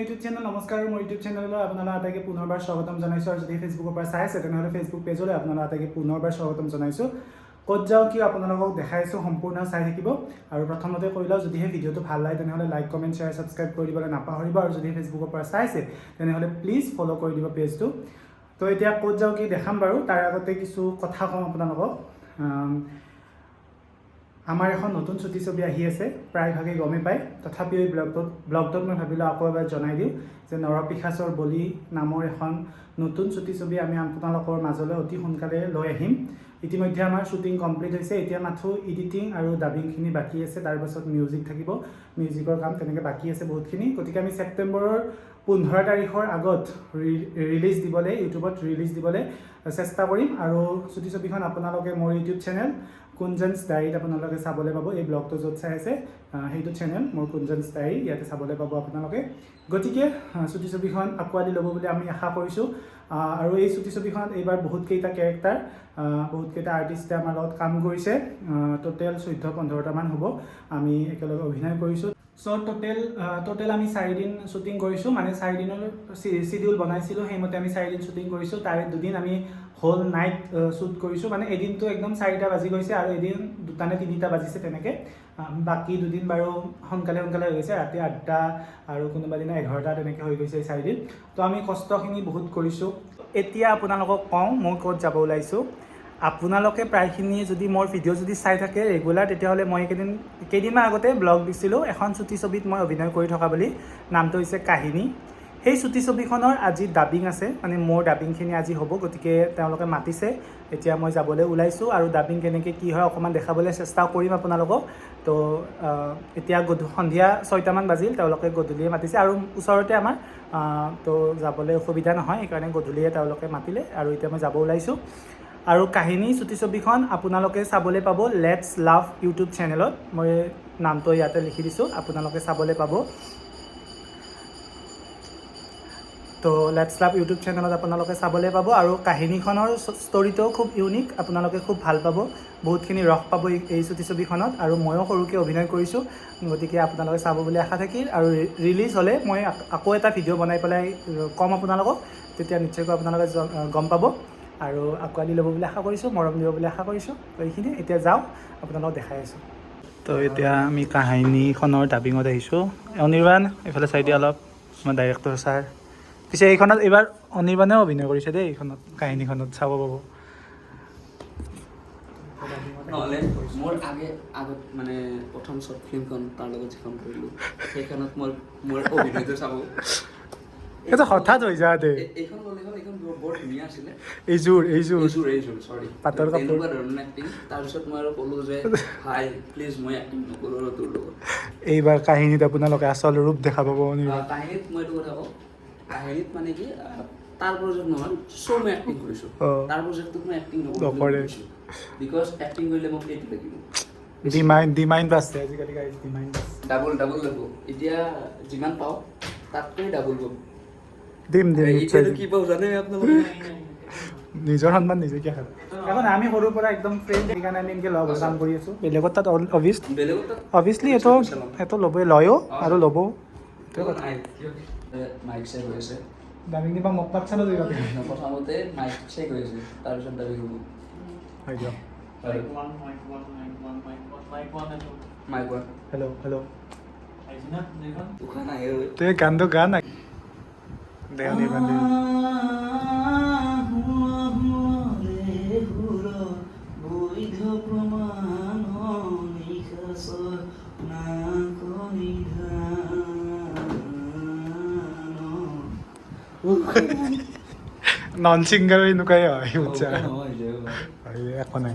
YouTube channel নমস্কাৰ, মোৰ YouTube চেনেললৈ আপোনালোক আটাইকে পুনৰবাৰ স্বাগতম জনাইছোঁ। আৰু যদি ফেচবুকৰ পৰা চাই আছে, তেনেহ'লে ফেচবুক পেজলৈ আপোনালোক আটাইকে পুনৰবাৰ স্বাগতম জনাইছোঁ। ক'ত যাওঁ, কিয় আপোনালোকক দেখাইছোঁ, সম্পূৰ্ণ চাই থাকিব। আৰু প্ৰথমতে কৈ লওঁ, যদিহে ভিডিঅ'টো ভালো লাগে, তেনেহ'লে লাইক কমেণ্ট শ্বেয়াৰ ছাবস্ক্ৰাইব কৰি দিবলৈ নাপাহৰিব। আৰু যদি ফেচবুকৰ পৰা চাইছে, তেনেহ'লে প্লিজ ফ'ল' কৰি দিব পেজটো তো এতিয়া ক'ত যাওঁ, কি দেখাম বাৰু, তাৰ আগতে কিছু কথা কওঁ আপোনালোকক। আমাৰ এখন নতুন ছুটি ছবি আহি আছে প্ৰায়ভাগে গমেই পায়। তথাপিও এই ব্লগটোত ব্লগটোত মই ভাবিলোঁ আকৌ এবাৰ জনাই দিওঁ যে নৰপিশাচৰ বলি নামৰ এখন নতুন ছুটি ছবি আমি আপোনালোকৰ মাজলৈ অতি সোনকালে লৈ আহিম। ইতিমধ্যে আমাৰ শ্বুটিং কমপ্লিট হৈছে এতিয়া মাথো এডিটিং আৰু ডাবিংখিনি বাকী আছে তাৰপাছত মিউজিক থাকিব। মিউজিকৰ কাম তেনেকৈ বাকী আছে বহুতখিনি। গতিকে আমি ছেপ্টেম্বৰৰ পোন্ধৰ তাৰিখৰ আগত ৰিলিজ দিবলৈ ইউটিউবত ৰিলিজ দিবলৈ চেষ্টা কৰিম। আৰু ছুটি ছবিখন আপোনালোকে মোৰ ইউটিউব চেনেল কুঞ্জনছ ডায়েৰীত আপোনালোকে চাবলৈ পাব। এই ব্লগটো য'ত চাই আছে সেইটো চেনেল মোৰ কুঞ্জনছ ডায়েৰী ইয়াতে চাবলৈ পাব আপোনালোকে। গতিকে ছুটি ছবিখন আঁকোৱালি ল'ব বুলি আমি আশা কৰিছোঁ। আৰু এই চুটি ছবিখনত এইবাৰ বহুতকেইটা কেৰেক্টাৰ বহুতকেইটা আৰ্টিষ্টে আমাৰ লগত কাম কৰিছে টোটেল চৈধ্য পোন্ধৰটামান হ'ব। আমি একেলগে অভিনয় কৰিছোঁ। চ' টোটেল টোটেল আমি চাৰিদিন শ্বুটিং কৰিছোঁ মানে চাৰিদিনৰ চিডিউল বনাইছিলোঁ, সেইমতে আমি চাৰিদিন শ্বুটিং কৰিছোঁ, তাৰে দুদিন আমি হোল নাইট শ্বুট কৰিছোঁ মানে এদিনটো একদম চাৰিটা বাজি গৈছে আৰু এদিন দুটা নে তিনিটা বাজিছে তেনেকৈ। বাকী দুদিন বাৰু সোনকালে সোনকালে হৈ গৈছে, ৰাতি আঠটা আৰু কোনোবা দিনা এঘাৰটা তেনেকৈ হৈ গৈছে এই চাৰিদিন। তো আমি কষ্টখিনি বহুত কৰিছোঁ। এতিয়া আপোনালোকক কওঁ মই ক'ত যাব ওলাইছোঁ। আপোনালোকে প্ৰায়খিনি যদি মোৰ ভিডিঅ' যদি চাই থাকে ৰেগুলাৰ তেতিয়াহ'লে মই কেইদিন কেইদিনমান আগতে ব্লগ দিছিলোঁ। এখন চুটি ছবিত মই অভিনয় কৰি থকা বুলি। নামটো হৈছে কাহিনী। সেই চুটি ছবিখনৰ আজি ডাবিং আছে। মানে মোৰ ডাবিংখিনি আজি হ'ব গতিকে তেওঁলোকে মাতিছে। এতিয়া মই যাবলৈ ওলাইছোঁ আৰু ডাবিং কেনেকৈ কি হয় অকণমান দেখাবলৈ চেষ্টা কৰিম আপোনালোকক। তো এতিয়া গধূ সন্ধিয়া ছয়টামান বাজিল। তেওঁলোকে গধূলিয়ে মাতিছে আৰু ওচৰতে আমাৰ তো যাবলৈ অসুবিধা নহয়। সেইকাৰণে গধূলিয়ে তেওঁলোকে মাতিলে আৰু এতিয়া মই যাব ওলাইছোঁ। আৰু কাহিনী চুটি ছবিখন আপোনালোকে চাবলৈ পাব লেটছ লাভ ইউটিউব চেনেলত মই নামটো ইয়াতে লিখি দিছোঁ আপোনালোকে চাবলৈ পাব। তো লেটছ লাভ ইউটিউব চেনেলত আপোনালোকে চাবলৈ পাব আৰু কাহিনীখনৰ ষ্টৰিটোও খুব ইউনিক আপোনালোকে খুব ভাল পাব। বহুতখিনি ৰস পাব এই- এই চুটি ছবিখনত আৰু ময়ো সৰুকৈ অভিনয় কৰিছোঁ গতিকে আপোনালোকে চাব বুলি আশা থাকিল। আৰু ৰিলিজ হ'লে মই আক- এটা ভিডিঅ' বনাই পেলাই ক'ম আপোনালোকক তেতিয়া নিশ্চয়কৈ আপোনালোকে গম পাব। আৰু আঁকোৱালি ল'ব বুলি আশা কৰিছোঁ মৰম দিব বুলি আশা কৰিছোঁ। তো এইখিনি এতিয়া যাওঁ আপোনালোকক দেখাই আছোঁ। তো এতিয়া আমি কাহিনীখনৰ ডাবিঙত আহিছোঁ। অনিৰ্বাণ এইফালে চাই দিয়া অলপ আমাৰ ডাইৰেক্টৰ ছাৰ পিছে এইখনত এইবাৰ অনিৰ্বাণেও অভিনয় কৰিছে দেই এইখনত কাহিনীখনত চাব পাব। নহ'লে মোৰ আগে আগত মানে প্ৰথম শ্বৰ্ট ফিল্মখন তাৰ লগত যিখন কৰিলোঁ সেইখনত মই মোৰ অভিনয়টো চাব। এইটো হঠাৎ হৈ যায় দে এইযোৰ এইযোৰ পাটৰ কাপোৰ। তাৰপিছত মই আৰু ক'লোঁ যে ভাই প্লিজ মই এক্টিং নকৰোঁ আৰু তোৰ লগত। এইবাৰ কাহিনীত আপোনালোকে আচল ৰূপ দেখা পাব কাহিনীত মই এইটো কথা কওঁ। কাহিনীত মানে কি তাৰ প্ৰজেক্ট নহয় চ' মই এক্টিং কৰিছোঁ। তাৰ প্ৰজেক্টটোত মই এক্টিং নকৰে। বিকজ এক্টিং কৰিলে মোক এইটো লাগিব। ডিমাইণ্ড ডিমাইণ্ড বাছে আজিকালি ডিমাইণ্ড ডাবল ডাবল ল'ব এতিয়া যিমান পাওঁ তাতকৈ ডাবল পাব দিম দিম নিজৰ সন্মান নিজে কিয় খাব এখন আমি সৰুৰ পৰা একদম ফ্ৰেণ্ড সেইকাৰণে আমি এনেকৈ লগ হৈ কাম কৰি আছোঁ। বেলেগৰ তাত অভিয়াছলি এইটো সেইটো ল'বই লয়ো আৰু ল'বও। সেইটোৱে কথা নাই মাইক চেক হৈ আছে। দামী কিবা মোক পাত চালো দিবা প্ৰথমতে মাইক চেক হৈ আছে তাৰপিছত দাবি হ'ব হয় দিয়ক। মাইক ওৱান হেল্ল' হেল্ল' উশাহ নাহে ঐ তই গানটো গা নাই দে অনিৰ্বাণ দে বৈধ প্ৰমাণ নিশাচৰ নন ছিংগাৰ এনেকুৱাই হয় উচ্চা নহয় হয় একো নাই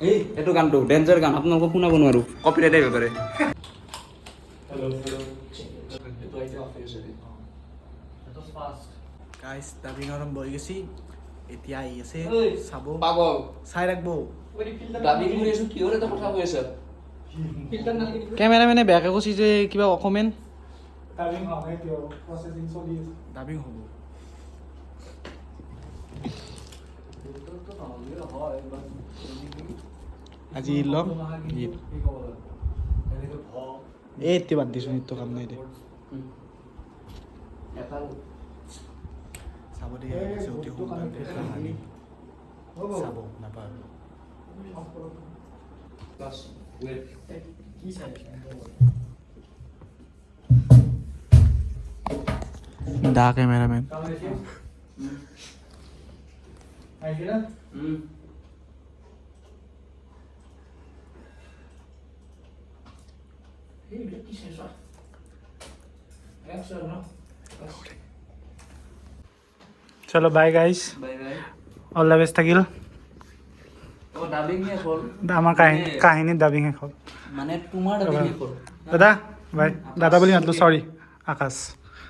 এই এইটো গানটো ডেঞ্জাৰ গান আপোনালোকক শুনাব নোৱাৰো কপিৰাইট আহিব পাৰে গাইছ ডাবিং আৰম্ভ হৈ গৈছে এতিয়া আহি আছে চাব পাগল চাই ৰাখব কেমেৰামেনে বেয়াকে কৈছে যে কিবা হয় ডাবিং হ'ব আজি এই এতিয়া বাদ দিছোঁ, নৃত্য কাম নাই দে। চাব দিয়ে আহিছে অতি সোনকালে কাহানী চাব, নাপায়। বাছ ৱেট দা কেমেৰামেন উম চলো bye guys bye bye all the best থাকিল অ ডাবিং শেষ হ'ল আমাৰ কাহিনী কাহিনীত ডাবিং শেষ হ'ল মানে তোমাৰ ডাবিং শেষ হ'ল দাদা বাই দাদা বুলি মাতিলোঁ চৰি আকাশ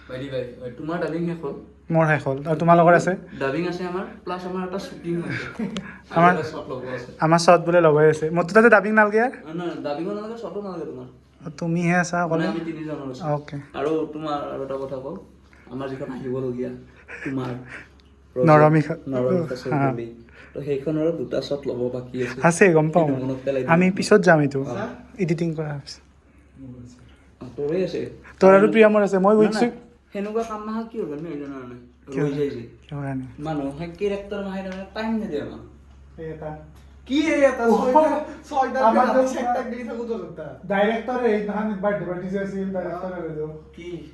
বাইদি বাই তোমাৰ ডাবিং শেষ হ'ল মোৰ শেষ হ'ল। আৰু তোমালোকৰ আছে? ডাবিং আছে আমাৰ প্লাছ আমাৰ এটা শ্বুটিং আমাৰ- আমাৰ বোলে ল'বই আছে। মোৰতো তাতে ডাবিং নালাগে ডাবিঙো নালাগে শ্বটো নালাগে তোমাৰ। তুমিহে আছা মানে অকলে? আমি তিনিজনৰ অ'কে। আৰু তোমাৰ আৰু এটা কথা কওঁ আমাৰ যিখন আহিবলগীয়া তোমাৰ। চৌধুৰী তো সেইখনৰ দুটা শ্বট ল'ব বাকী আছে। আছে গম পাওঁ। আমি পিছত যাম এইটো। এডিটিং কৰা তোৰে আছে। তোৰ আৰু প্ৰিয়মৰ আছে। মই উইক না, চুইক সেনেকুৱা কাম নাহা কি হ'ল? আমি জানা নাই। কিয়? ৰৈ যায় যে। কিহৰ কাৰণে মানুহে কেৰেক্টাৰ নাহে তাৰমানে টাইম নিদিয়ে আমাক কি এটা? ছয়টা- ছয়টা আমাৰ ৰাতি তো- দি থাকো তো এইদিনাখন বাৰ্থডে পাৰ্টি যে আছিল ডাইৰেক্টৰে কি?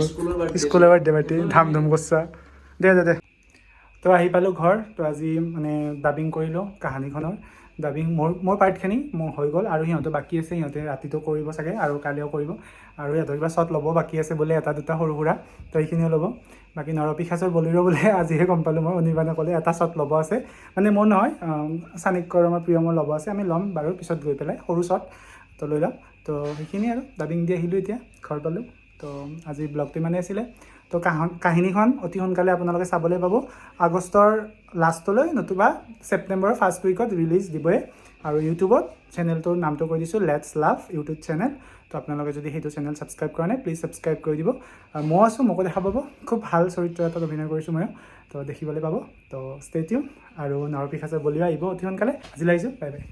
স্কুলৰ স্কুলৰ বাৰ্থডে পাৰ্টি ধাম ধুম কৰছা দে দে দে। তো আহি পালোঁ ঘৰ তো আজি মানে ডাবিং কৰিলোঁ কাহানীখনৰ। ডাবিং মোৰ মোৰ পাৰ্টখিনি মোৰ হৈ গ'ল আৰু সিহঁতৰ বাকী আছে, সিহঁতে ৰাতিটো কৰিব চাগে আৰু কালিও কৰিব। আৰু সিহঁতৰ কিবা শ্বট ল'ব, বাকী আছে বোলে এটা দুটা সৰু সুৰা, তো সেইখিনিও ল'ব। বাকী নৰপিশাচৰ বলিৰ বোলে আজিহে গম পালোঁ মই, অনিৰ্বাণে ক'লে এটা শ্বট ল'ব আছে। মানে মোৰ নহয় চাণিক্যৰ আমাৰ প্ৰিয়মৰ ল'ব আছে, আমি ল'ম বাৰু পিছত গৈ পেলাই, সৰু শ্বট তো লৈ ল'ম। তো সেইখিনি আৰু ডাবিং দি আহিলোঁ এতিয়া, ঘৰ পালোঁ। তো আজি ব্লগটো ইমানেই আছিলে। তো কাহ কাহিনীখন অতি সোনকালে আপোনালোকে চাবলৈ পাব। আগষ্টৰ লাষ্টলৈ নতুবা ছেপ্টেম্বৰৰ ফাৰ্ষ্ট উইকত ৰিলিজ দিবই আৰু ইউটিউবত চেনেলটোৰ নামটো কৈ দিছোঁ লেটছ লাভ ইউটিউব চেনেল তো আপোনালোকে যদি সেইটো চেনেল ছাবস্ক্ৰাইব কৰা নাই প্লিজ ছাবস্ক্ৰাইব কৰি দিব। মই আছোঁ, মোকো দেখা পাব। খুব ভালো চৰিত্ৰ এটাত অভিনয় কৰিছোঁ ময়ো। তো দেখিবলৈ পাব। তো ষ্টেটিউ আৰু নৰপিশাচৰ বলিও আহিব অতি সোনকালে। আজিলৈ আহিছোঁ বাই বাই